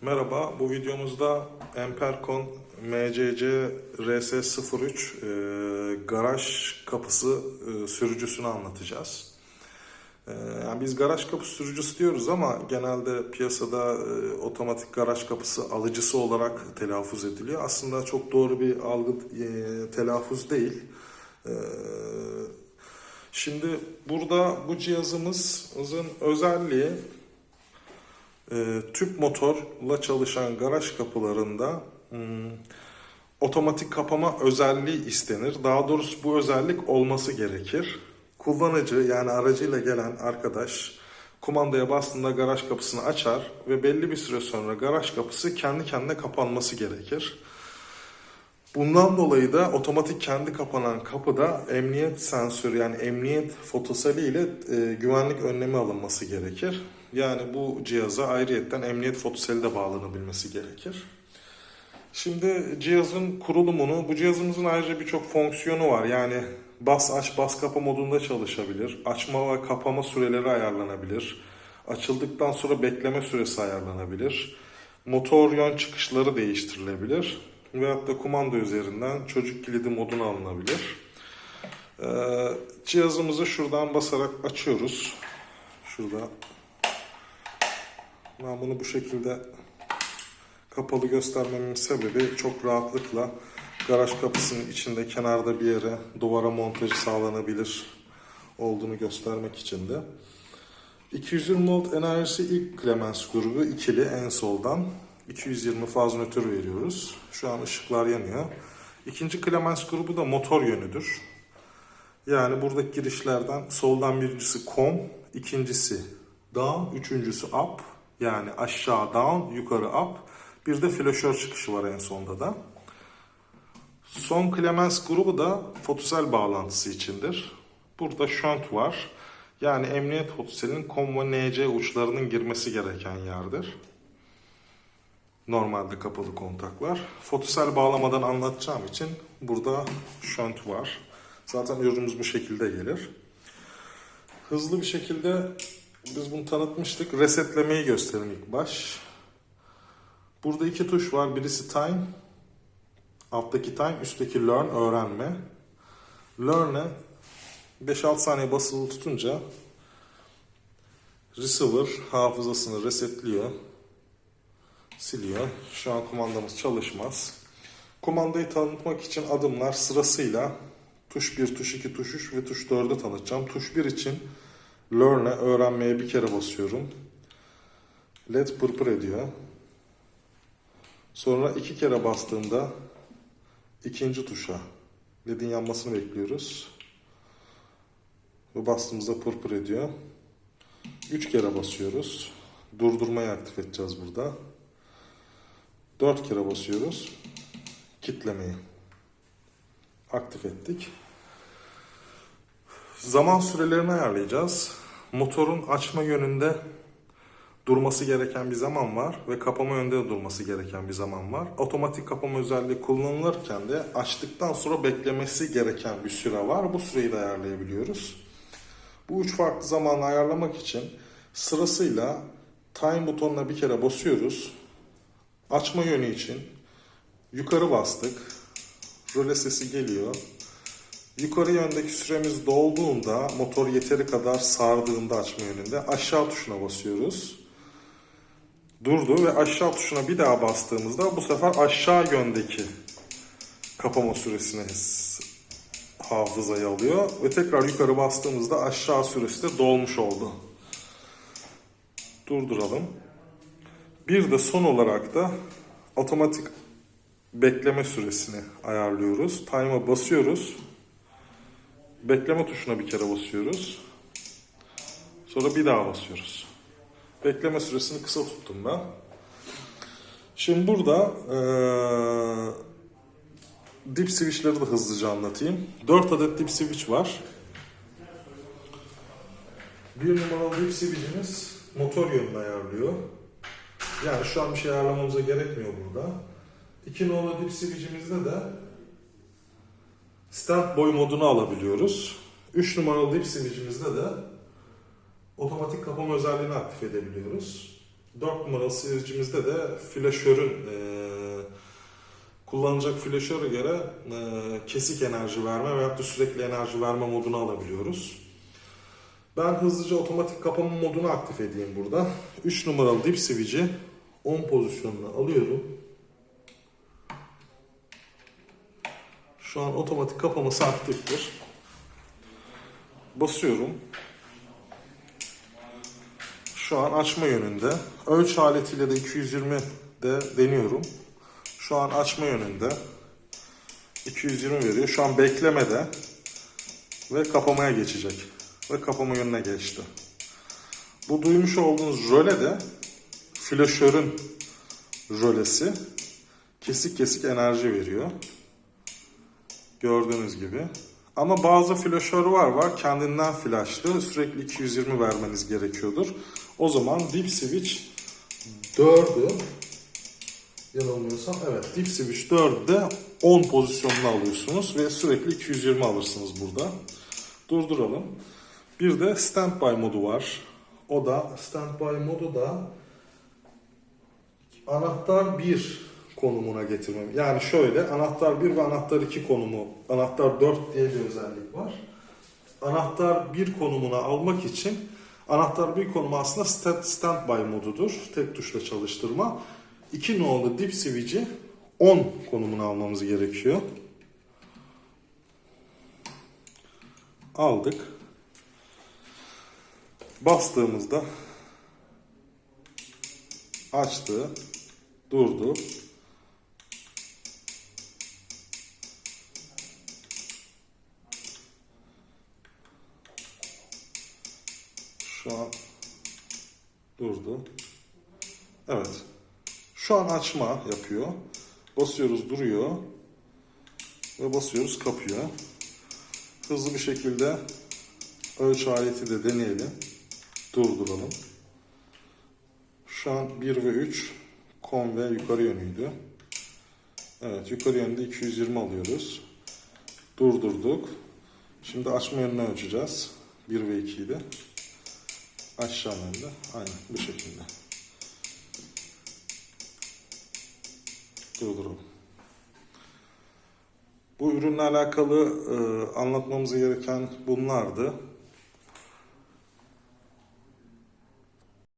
Merhaba, bu videomuzda Empercon MCC RS03 e, garaj kapısı e, sürücüsünü anlatacağız. E, yani biz garaj kapı sürücüsü diyoruz ama genelde piyasada e, otomatik garaj kapısı alıcısı olarak telaffuz ediliyor. Aslında çok doğru bir algı e, telaffuz değil. E, şimdi burada bu cihazımızın özelliği e, tüp motorla çalışan garaj kapılarında hmm, otomatik kapama özelliği istenir. Daha doğrusu bu özellik olması gerekir. Kullanıcı yani aracıyla gelen arkadaş kumandaya bastığında garaj kapısını açar ve belli bir süre sonra garaj kapısı kendi kendine kapanması gerekir. Bundan dolayı da otomatik kendi kapanan kapıda emniyet sensörü yani emniyet fotoseli ile e, güvenlik önlemi alınması gerekir. Yani bu cihaza ayrıyetten emniyet fotoseli de bağlanabilmesi gerekir. Şimdi cihazın kurulumunu, bu cihazımızın ayrıca birçok fonksiyonu var. Yani bas aç bas kapa modunda çalışabilir. Açma ve kapama süreleri ayarlanabilir. Açıldıktan sonra bekleme süresi ayarlanabilir. Motor yön çıkışları değiştirilebilir. Veyahut da kumanda üzerinden çocuk kilidi moduna alınabilir. Ee, cihazımızı şuradan basarak açıyoruz. Şurada. Ben bunu bu şekilde kapalı göstermemin sebebi çok rahatlıkla garaj kapısının içinde kenarda bir yere duvara montajı sağlanabilir olduğunu göstermek için de. 220 volt enerjisi ilk Clemens grubu ikili en soldan 220 faz nötr veriyoruz. Şu an ışıklar yanıyor. İkinci Clemens grubu da motor yönüdür. Yani buradaki girişlerden soldan birincisi com, ikincisi down, üçüncüsü up. Yani aşağı down, yukarı up. Bir de flaşör çıkışı var en sonda da. Son Clemens grubu da fotosel bağlantısı içindir. Burada shunt var. Yani emniyet fotoselinin COM ve NC uçlarının girmesi gereken yerdir. Normalde kapalı kontaklar. Fotosel bağlamadan anlatacağım için burada shunt var. Zaten ürünümüz bu şekilde gelir. Hızlı bir şekilde biz bunu tanıtmıştık. Resetlemeyi gösterin ilk baş. Burada iki tuş var. Birisi time. Alttaki time, üstteki learn, öğrenme. Learn'e 5-6 saniye basılı tutunca receiver hafızasını resetliyor. Siliyor. Şu an kumandamız çalışmaz. Kumandayı tanıtmak için adımlar sırasıyla tuş 1, tuş 2, tuş 3 ve tuş 4'ü tanıtacağım. Tuş 1 için learn'e öğrenmeye bir kere basıyorum. LED pırpır ediyor. Sonra iki kere bastığımda ikinci tuşa LED'in yanmasını bekliyoruz. Ve bastığımızda pırpır ediyor. Üç kere basıyoruz. Durdurmayı aktif edeceğiz burada. Dört kere basıyoruz. Kitlemeyi aktif ettik. Zaman sürelerini ayarlayacağız. Motorun açma yönünde durması gereken bir zaman var ve kapama yönünde de durması gereken bir zaman var. Otomatik kapama özelliği kullanılırken de açtıktan sonra beklemesi gereken bir süre var. Bu süreyi de ayarlayabiliyoruz. Bu üç farklı zamanı ayarlamak için sırasıyla time butonuna bir kere basıyoruz. Açma yönü için yukarı bastık. Röle sesi geliyor. Yukarı yöndeki süremiz dolduğunda motor yeteri kadar sardığında açma yönünde aşağı tuşuna basıyoruz. Durdu ve aşağı tuşuna bir daha bastığımızda bu sefer aşağı yöndeki kapama süresini hafızaya alıyor ve tekrar yukarı bastığımızda aşağı süresi de dolmuş oldu. Durduralım. Bir de son olarak da otomatik bekleme süresini ayarlıyoruz. Time'a basıyoruz. Bekleme tuşuna bir kere basıyoruz. Sonra bir daha basıyoruz. Bekleme süresini kısa tuttum ben. Şimdi burada eee dip switch'leri de hızlıca anlatayım. 4 adet dip switch var. Bir numaralı dip switch'imiz motor yönünü ayarlıyor. Yani şu an bir şey ayarlamamıza gerekmiyor burada. 2 numaralı dip switch'imizde de standby modunu alabiliyoruz. 3 numaralı dip switch'imizde de otomatik kapama özelliğini aktif edebiliyoruz. 4 numaralı seyircimizde de flaşörün e, kullanacak flaşöre göre e, kesik enerji verme veyahut da sürekli enerji verme modunu alabiliyoruz. Ben hızlıca otomatik kapama modunu aktif edeyim burada. 3 numaralı dip switch'i 10 pozisyonuna alıyorum. Şu an otomatik kapaması aktiftir. Basıyorum. Şu an açma yönünde. Ölç aletiyle de 220 de deniyorum. Şu an açma yönünde. 220 veriyor. Şu an beklemede. Ve kapamaya geçecek. Ve kapama yönüne geçti. Bu duymuş olduğunuz röle de flaşörün rölesi kesik kesik enerji veriyor. Gördüğünüz gibi. Ama bazı flaşör var var kendinden flaşlı sürekli 220 vermeniz gerekiyordur. O zaman dip switch 4'ü yanılmıyorsam evet dip switch 4'ü de 10 pozisyonuna alıyorsunuz ve sürekli 220 alırsınız burada. Durduralım. Bir de standby modu var. O da standby modu da anahtar 1 konumuna getirmem. Yani şöyle anahtar 1 ve anahtar 2 konumu, anahtar 4 diye bir özellik var. Anahtar 1 konumuna almak için anahtar 1 konumu aslında stand, standby modudur. Tek tuşla çalıştırma. 2 nolu dip switch'i 10 konumuna almamız gerekiyor. Aldık. Bastığımızda açtı, durdu. Şu an durdu. Evet. Şu an açma yapıyor. Basıyoruz duruyor. Ve basıyoruz kapıyor. Hızlı bir şekilde ölçü aleti de deneyelim. Durduralım. Şu an 1 ve 3 kon ve yukarı yönüydü. Evet yukarı yönde 220 alıyoruz. Durdurduk. Şimdi açma yönünü ölçeceğiz. 1 ve 2'yi de. Aşağı yönde. Aynen bu şekilde. Durduralım. Bu ürünle alakalı e, anlatmamız gereken bunlardı.